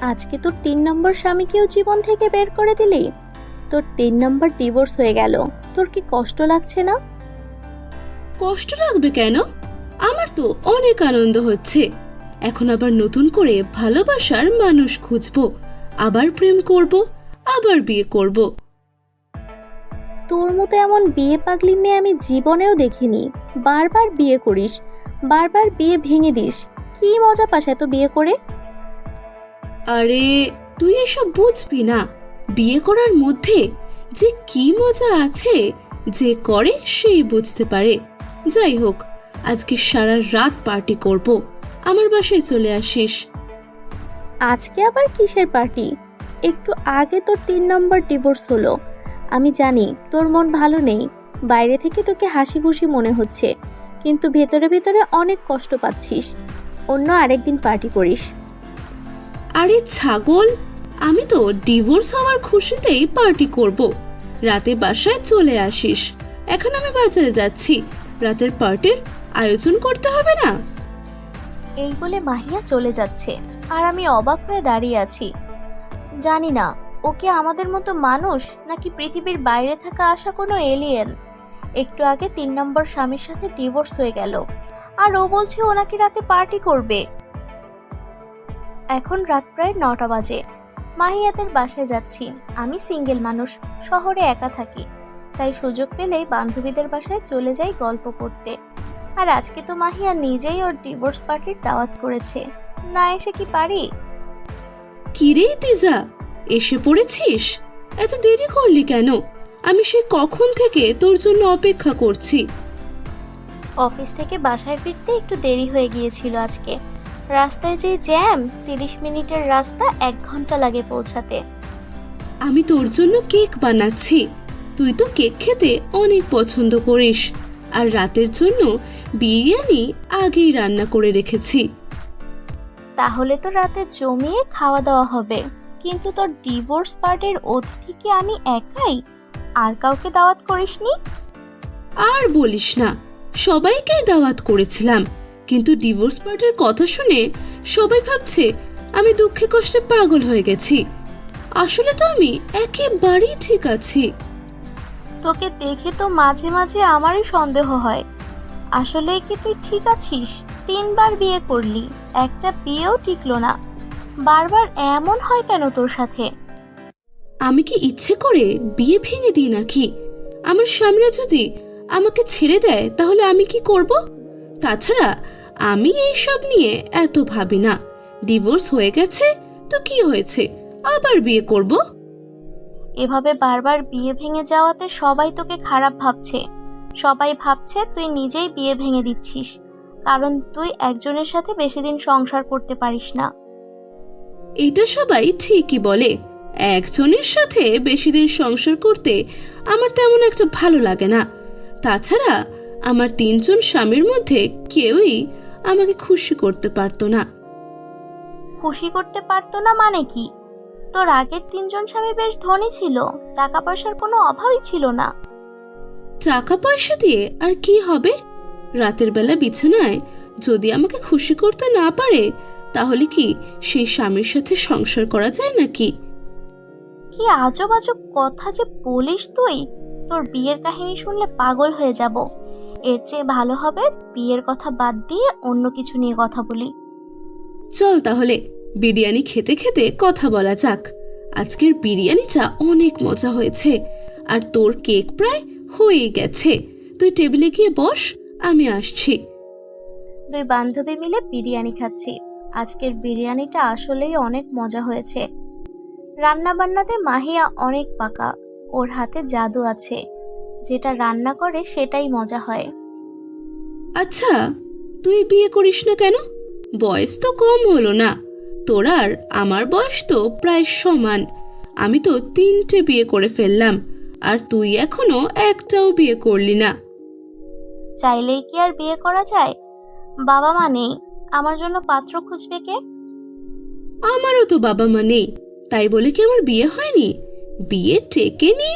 আজকে তোর তিন নম্বর স্বামীকেও জীবন থেকে বের করে দিলি? তোর তিন নম্বর ডিভোর্স হয়ে গেল। তোর কি কষ্ট লাগছে না? কষ্ট লাগবে কেন? আমার তো অনেক আনন্দ হচ্ছে। এখন আবার নতুন করে ভালোবাসার মানুষ খুঁজবো আবার প্রেম করব আবার বিয়ে করব। তোর মতো এমন বিয়ে পাগলি মেয়ে আমি জীবনেও দেখিনি। বারবার বিয়ে করিস বারবার বিয়ে ভেঙে দিস। কি মজা পাস এত বিয়ে করে? আরে, তুই এসব বুঝবি না। বিয়ে করার মধ্যে যে কি মজা আছে, যে করে সেই বুঝতে পারে। যাই হোক, আজকে সারা রাত পার্টি করব। আমার বাসায় চলে আসিস। আজকে আবার কিসের পার্টি? একটু আগে তোর তিন নম্বর ডিভোর্স হলো। আমি জানি তোর মন ভালো নেই। বাইরে থেকে তোকে হাসি খুশি মনে হচ্ছে। কিন্তু ভেতরে ভেতরে অনেক কষ্ট পাচ্ছিস। অন্য আরেকদিন পার্টি করিস। আরে ছাগল, আমি তো ডিভোর্স হওয়ার খুশিতেই পার্টি করব। রাতে বাসায় চলে আসিস। এখন আমি বাজারে যাচ্ছি। রাতের পার্টির আয়োজন করতে হবে না? এই বলে মাহিয়া চলে যাচ্ছে, আর আমি অবাক হয়ে দাঁড়িয়ে আছি। জানি না ওকে আমাদের মতো মানুষ, নাকি পৃথিবীর বাইরে থাকা আসা কোনো এলিয়েন একটু আগে তিন নম্বর স্বামীর সাথে ডিভোর্স হয়ে গেল, আর ও বলছে ও নাকি রাতে পার্টি করবে। এখন রাত প্রায় নটা বাজে। মাহিয়াদের বাসায় যাচ্ছি। আমি সিঙ্গেল মানুষ শহরে একা থাকি। তাই সুযোগ পেলেই বান্ধবীদের বাসায় চলে যাই গল্প করতে। আর আজকে তো মাহিয়া নিজেই ওর ডিভোর্স পার্টির দাওয়াত করেছে। না এসে কি পারি? কিরে তিজা? এসে পড়েছিস? এত দেরি করলি কেন? আমি সে কখন থেকে তোর জন্য অপেক্ষা করছি? অফিস থেকে বাসায় ফিরতে একটু দেরি হয়ে গিয়েছিল আজকে। রাস্তায় যে জ্যাম তিরিশ মিনিটের রাস্তা এক ঘণ্টা লাগে পৌঁছাতে। আমি তোর জন্য কেক বানাচ্ছি। তুই তো কেক খেতে অনেক পছন্দ করিস। আর রাতের জন্য বিরিয়ানি আগেই রান্না করে রেখেছি। তাহলে তো রাতে জমিয়ে খাওয়া দাওয়া হবে। কিন্তু তোর ডিভোর্স পার্টির অতিথি কি আমি একাই? আর কাউকে দাওয়াত করিসনি? আর বলিস না সবাইকেই দাওয়াত করেছিলাম। কিন্তু ডিভোর্স পার্টির কথা শুনে সবাই ভাবছে আমি দুঃখে কষ্টে পাগল হয়ে গেছি। আসলে তো আমি একেবারেই ঠিক আছি। তোকে দেখে তো মাঝে মাঝে আমারই সন্দেহ হয়। আসলে কি তুই ঠিক আছিস? তিনবার বিয়ে করলি একটা বিয়েও টিকলো না। বারবার এমন হয় কেন তোর সাথে? আমি কি ইচ্ছে করে বিয়ে ভেঙে দিই নাকি? আমার স্বামীরা যদি আমাকে ছেড়ে দেয় তাহলে আমি কি করব? তাছাড়া আমি এইসব নিয়ে এত ভাবি না। ডিভোর্স হয়ে গেছে তো কি হয়েছে? আবার বিয়ে করব? এভাবে বারবার বিয়ে ভেঙে যাওয়াতে সবাই তোকে খারাপ ভাবছে। সবাই ভাবছে তুই নিজেই বিয়ে ভেঙে দিচ্ছিস কারণ তুই একজনের সাথে বেশি দিন সংসার করতে পারিস না। এটা সবাই ঠিকই বলে। একজনের সাথে বেশি দিন সংসার করতে আমার তেমন একটা ভালো লাগে না। তাছাড়া আমার তিনজন স্বামীর মধ্যে কেউই আমাকে খুশি করতে পারতো না। খুশি করতে পারতো না মানে কি? তোর আগের তিনজন স্বামী বেশ ধনী ছিল টাকা পয়সার কোনো অভাবই ছিল না। টাকা পয়সা দিয়ে আর কি হবে? রাতের বেলা বিছানায় যদি আমাকে খুশি করতে না পারে তাহলে কি সেই স্বামীর সাথে সংসার করা যায় নাকি? কি আজব আজব কথা যে বলিস তুই? তোর বিয়ের কাহিনী শুনলে পাগল হয়ে যাব। এর চেয়ে ভালো হবে বিয়ের কথা বাদ দিয়ে অন্য কিছু নিয়ে কথা বলি। চল তাহলে বিরিয়ানি খেতে খেতে কথা বলা যাক। আজকের বিরিয়ানিটা অনেক মজা হয়েছে আর তোর কেক প্রায় হয়ে গেছে। তুই টেবিলে গিয়ে বস আমি আসছি। দুই বান্ধবী মিলে বিরিয়ানি খাচ্ছি। আজকের বিরিয়ানিটা আসলেই অনেক মজা হয়েছে। রান্না বান্নাতে মাহিয়া অনেক পাকা ওর হাতে জাদু আছে। যেটা রান্না করে সেটাই মজা হয়। আচ্ছা তুই বিয়ে করিস না কেন? বয়স তো কম হলো না। তোর আর আমার বয়স তো প্রায় সমান। আমি তো তিনটে বিয়ে করে ফেললাম আর তুই এখনও একটাও বিয়ে করলি না। চাইলেই কি আর বিয়ে করা যায়? বাবা মা নেই আমার জন্য পাত্র খুঁজবে কে? আমারও তো বাবা মা নেই তাই বলে কি আমার বিয়ে হয়নি? বিয়ে টেকেনি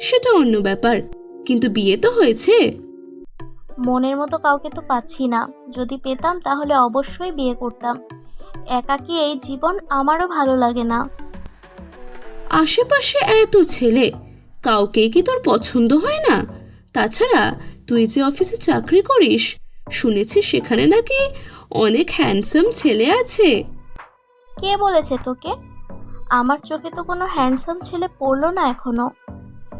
সেটা অন্য ব্যাপার। কিন্তু বিয়ে তো হয়েছে। মনের মতো কাউকে তো পাচ্ছি না। যদি পেতাম তাহলে অবশ্যই বিয়ে করতাম। একাকী এই জীবন আমারও ভালো লাগে না। আশেপাশে এত ছেলে কাউকেই কি তোর পছন্দ হয় না? তাছাড়া তুই যে অফিসে চাকরি করিস শুনেছি সেখানে নাকি অনেক হ্যান্ডসাম ছেলে আছে? কে বলেছে তোকে? আমার চোখে তো কোনো হ্যান্ডসাম ছেলে পড়ল না এখনও।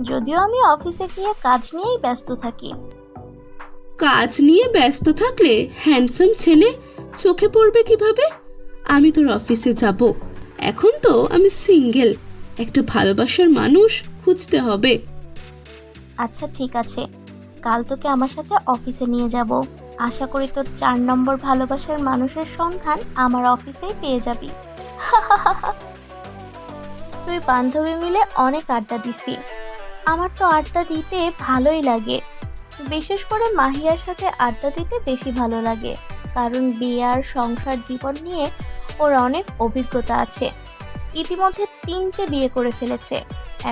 যদিও আমি অফিসে গিয়ে কাজ নিয়েই ব্যস্ত থাকি। কাজ নিয়ে ব্যস্ত থাকলে হ্যান্ডসাম ছেলে চোখে পড়বে কীভাবে? আমি তোর অফিসে যাব। এখন তো আমি সিঙ্গেল একটা ভালোবাসার মানুষ খুঁজতে হবে। আচ্ছা ঠিক আছে। কাল তোকে আমার সাথে অফিসে নিয়ে যাব। আশা করি তোর চার নম্বর ভালোবাসার মানুষের সন্ধান আমার অফিসেই পেয়ে যাবি। তুই বান্ধবী মিলে অনেক আড্ডা দিছি আমার তো আড্ডা দিতে ভালোই লাগে। বিশেষ করে মাহিয়ার সাথে আড্ডা দিতে বেশি ভালো লাগে, কারণ বিয়ে আর সংসার জীবন নিয়ে ওর অনেক অভিজ্ঞতা আছে। ইতিমধ্যে তিনটে বিয়ে করে ফেলেছে,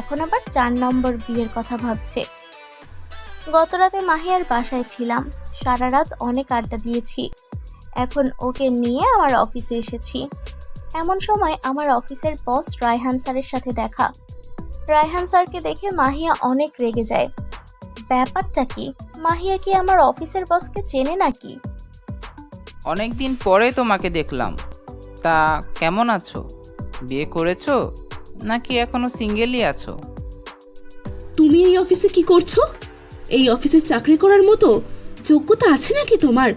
এখন আবার চার নম্বর বিয়ের কথা ভাবছে। গতরাতে মাহিয়ার বাসায় ছিলাম, সারা রাত অনেক আড্ডা দিয়েছি। এখন ওকে নিয়ে আমার অফিসে এসেছি। এমন সময় আমার অফিসের বস রায়হান স্যারের সাথে দেখা। রায়হান স্যারকে দেখে মাহিয়া অনেক রেগে যায়। ব্যাপারটা কি? মাহিয়া কি আমার অফিসের বসকে চেনে নাকি? অনেক দিন পরে তোমাকে দেখলাম। তা কেমন আছো? বিয়ে করেছ? নাকি এখনও সিঙ্গেলই আছো? তুমি এই অফিসে কি করছ? এই অফিসে চাকরি করার মতো যোগ্যতা আছে নাকি তোমার?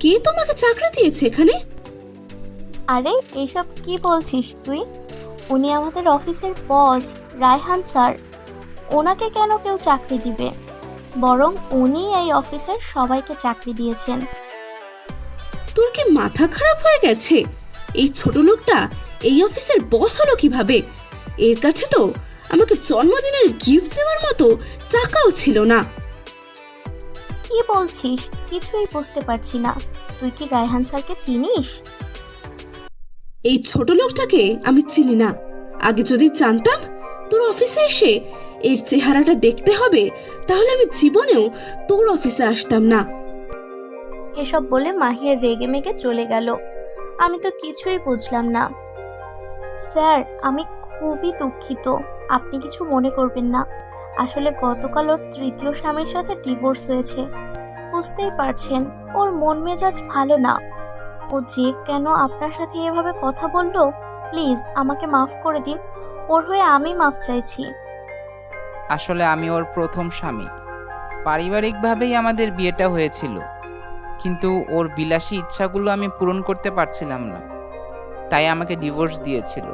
কে তোমাকে চাকরি দিয়েছে এখানে? আরে এইসব কি বলছিস তুই? উনি আমাদের অফিসের বস রায়হান স্যার। ওনাকে কেন কেউ চাকরি দিবে? বরং উনি এই অফিসের সবাইকে চাকরি দিয়েছেন। তোর কি মাথা খারাপ হয়ে গেছে? এই ছোট লোকটা এই অফিসের বস হলো কীভাবে? এর কাছে তো আমাকে জন্মদিনের গিফট দেওয়ার মতো টাকাও ছিল না। কি বলছিস? কিছুই বুঝতে পারছি না। তুই কি রায়হান স্যারকে চিনিস? এই ছোট লোকটাকে আমি চিনি না। আগে যদি জানতাম, তোর অফিসে এসে এর চেহারাটা দেখতে হবে, তাহলে আমি জীবনেও তোর অফিসে আসতাম না। এসব বলে মাহিয়ার রেগে মেগে চলে গেল। আমি তো কিছুই বুঝলাম না। স্যার, আমি খুবই দুঃখিত। আপনি কিছু মনে করবেন না। আসলে গতকাল ওর তৃতীয় স্বামীর সাথে ডিভোর্স হয়েছে। বুঝতেই পারছেন, ওর মন মেজাজ ভালো না। ও যে কেন আপনার সাথে এভাবে কথা বলল? প্লিজ, আমাকে মাফ করে দিন। ওর হয়ে আমি মাফ চাইছি। আসলে আমি ওর প্রথম স্বামী। পারিবারিকভাবেই আমাদের বিয়েটা হয়েছিল। কিন্তু ওর বিলাসী ইচ্ছাগুলো আমি পূরণ করতে পারছিলাম না। তাই আমাকে ডিভোর্স দিয়েছিল।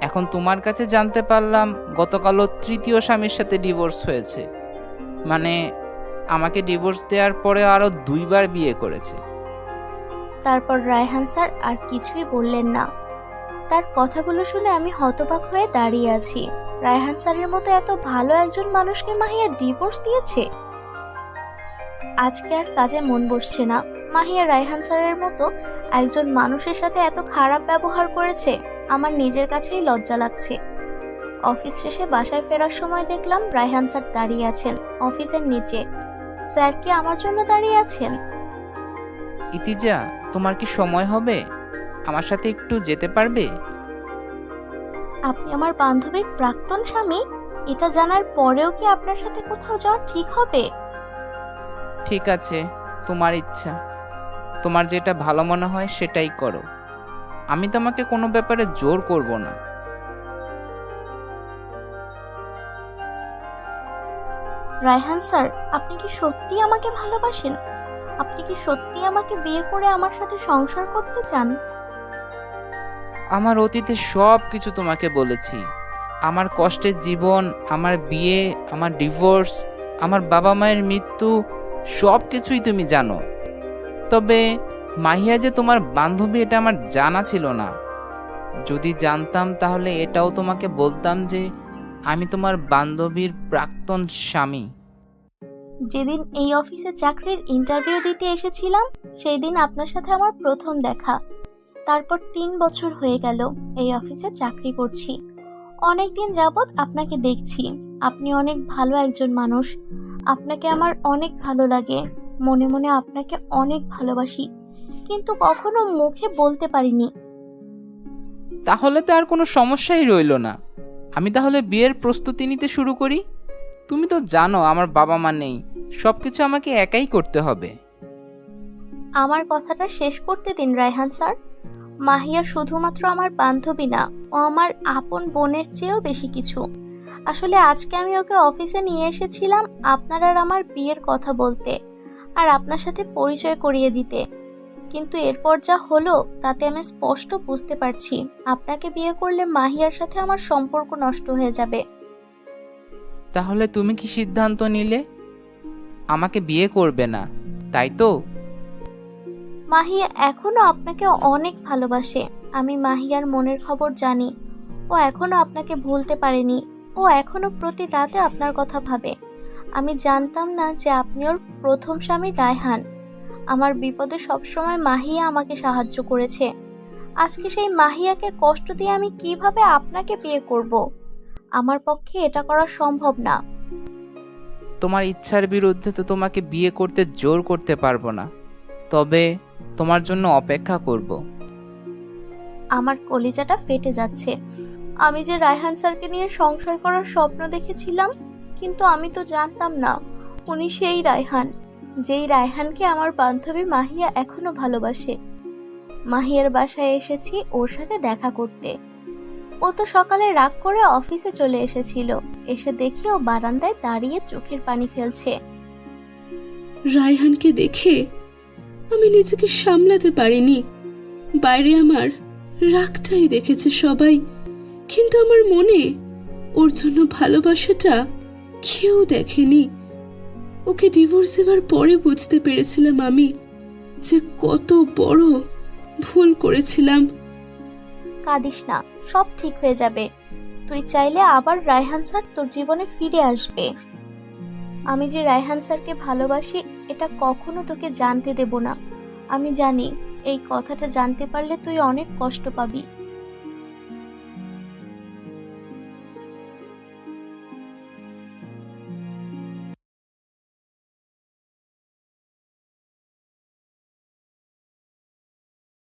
এখন তোমার কাছে জানতে পারলাম, গতকালও তৃতীয় স্বামীর সাথে ডিভোর্স হয়েছে। মানে আমাকে ডিভোর্স দেওয়ার পরে আরও দুইবার বিয়ে করেছে। তারপর রায়হান স্যার আর কিছুই বললেন না। তার কথাগুলো শুনে আমি হতবাক হয়ে দাঁড়িয়ে আছি। রায়হান স্যারের মতো এত ভালো একজন মানুষকে মাহিয়া ডিভোর্স দিয়েছে? আজকে আর কাজে মন বসছে না। মাহিয়া রায়হান স্যারের মতো একজন মানুষের সাথে এত খারাপ ব্যবহার করেছে, আমার নিজের কাছেই লজ্জা লাগছে। অফিস শেষে বাসায় ফেরার সময় দেখলাম রায়হান স্যার দাঁড়িয়ে আছেন অফিসের নিচে। স্যার কি আমার জন্য দাঁড়িয়ে আছেন? ইতিজা তোমার কি সময় হবে? আমার সাথে একটু যেতে পারবে? আপনি আমার বান্ধবীর প্রাক্তন স্বামী এটা জানার পরেও কি আপনার সাথে কোথাও যাওয়া ঠিক হবে? ঠিক আছে তোমার ইচ্ছা। তোমার যেটা ভালো মনে হয় সেটাই করো। আমি তোমাকে কোনো ব্যাপারে জোর করব না। রায়হান স্যার আপনি কি সত্যি আমাকে ভালোবাসেন? আপনি কি সত্যি আমাকে বিয়ে করে আমার সাথে সংসার করতে চান? আমার অতীতে সব কিছু তোমাকে বলেছি। আমার কষ্টের জীবন, আমার বিয়ে, আমার ডিভোর্স, আমার বাবা মায়ের মৃত্যু, সব কিছুই তুমি জানো। তবে মাহিয়া যে তোমার বান্ধবী এটা আমার জানা ছিল না। যদি জানতাম তাহলে এটাও তোমাকে বলতাম যে আমি তোমার বান্ধবীর প্রাক্তন স্বামী। যেদিন এই অফিসে চাকরির ইন্টারভিউ দিতে এসেছিলাম সেই দিন আপনার সাথে আমার প্রথম দেখা। তারপর তিন বছর হয়ে গেল এই অফিসে চাকরি করছি। অনেক দিন যাবৎ আপনাকে দেখছি। আপনি অনেক ভালো একজন মানুষ। আপনাকে আমার অনেক ভালো লাগে। মনে মনে আপনাকে অনেক ভালোবাসি। কিন্তু কখনো মুখে বলতে পারিনি। তাহলে তো আর কোনো সমস্যাই রইল না। আমি তাহলে বিয়ের প্রস্তুতি নিতে শুরু করি? তুমি তো জানো আমার বাবা মা নেই। সব কিছু আমাকে একাই করতে হবে। আমার কথাটা শেষ করতে দিন, রায়হান স্যার। মাহিয়া শুধুমাত্র আমার বান্ধবী না, ও আমার আপন বোনের চেয়েও বেশি কিছু। আসলে আজকে আমি ওকে অফিসে নিয়ে এসেছিলাম আপনার আর আমার বিয়ের কথা বলতে, আর আপনার সাথে পরিচয় করিয়ে দিতে। কিন্তু এরপর যা হলো, তাতে আমি স্পষ্ট বুঝতে পারছি। আপনাকে বিয়ে করলে মাহিয়ার সাথে আমার সম্পর্ক নষ্ট হয়ে যাবে। তাহলে তুমি কি সিদ্ধান্ত নিলে? আমাকে বিয়ে করবে না, তাই তো? মাহিয়া এখনও আপনাকে অনেক ভালোবাসে। আমি মাহিয়ার মনের খবর জানি। ও এখনও আপনাকে ভুলতে পারেনি। ও এখনও প্রতি রাতে আপনার কথা ভাবে। আমি জানতাম না যে আপনি ওর প্রথম স্বামী রায়হান। আমার বিপদে সবসময় মাহিয়া আমাকে সাহায্য করেছে। আজকে সেই মাহিয়াকে কষ্ট দিয়ে আমি কীভাবে আপনাকে বিয়ে করব? আমার পক্ষে এটা করা সম্ভব না। তোমার ইচ্ছার বিরুদ্ধে তো তোমাকে বিয়ে করতে জোর করতে পারব না। তবে তোমার জন্য অপেক্ষা করব। আমার কলিজাটা ফেটে যাচ্ছে। আমি যে রায়হান স্যারকে নিয়ে সংসার করার স্বপ্ন দেখেছিলাম কিন্তু আমি তো জানতাম না উনি সেই রায়হান যেই রায়হানকে আমার বান্ধবী মাহিয়া এখনও ভালোবাসে। মাহিয়ার বাসায় এসেছি ওর সাথে দেখা করতে। ও তো সকালে রাগ করে অফিসে চলে এসেছিল। এসে দেখি ও বারান্দায় দাঁড়িয়ে চোখের পানি ফেলছে। রায়হানকে দেখে আমি নিজেকে সামলাতে পারিনি। বাইরে আমার রাগটাই দেখেছে সবাই, কিন্তু আমার মনে ওর জন্য ভালোবাসাটা কেউ দেখেনি। ওকে ডিভোর্স দেওয়ার পরে বুঝতে পেরেছিলাম আমি যে কত বড় ভুল করেছিলাম। কাঁদিস না, সব ঠিক হয়ে যাবে। তুই চাইলে আবার রায়হান স্যার তোর জীবনে ফিরে আসবে। আমি যে রায়হান স্যারকে ভালোবাসি, এটা কখনো তোকে জানতে দেব না। আমি জানি, এই কথাটা জানতে পারলে তুই অনেক কষ্ট পাবি।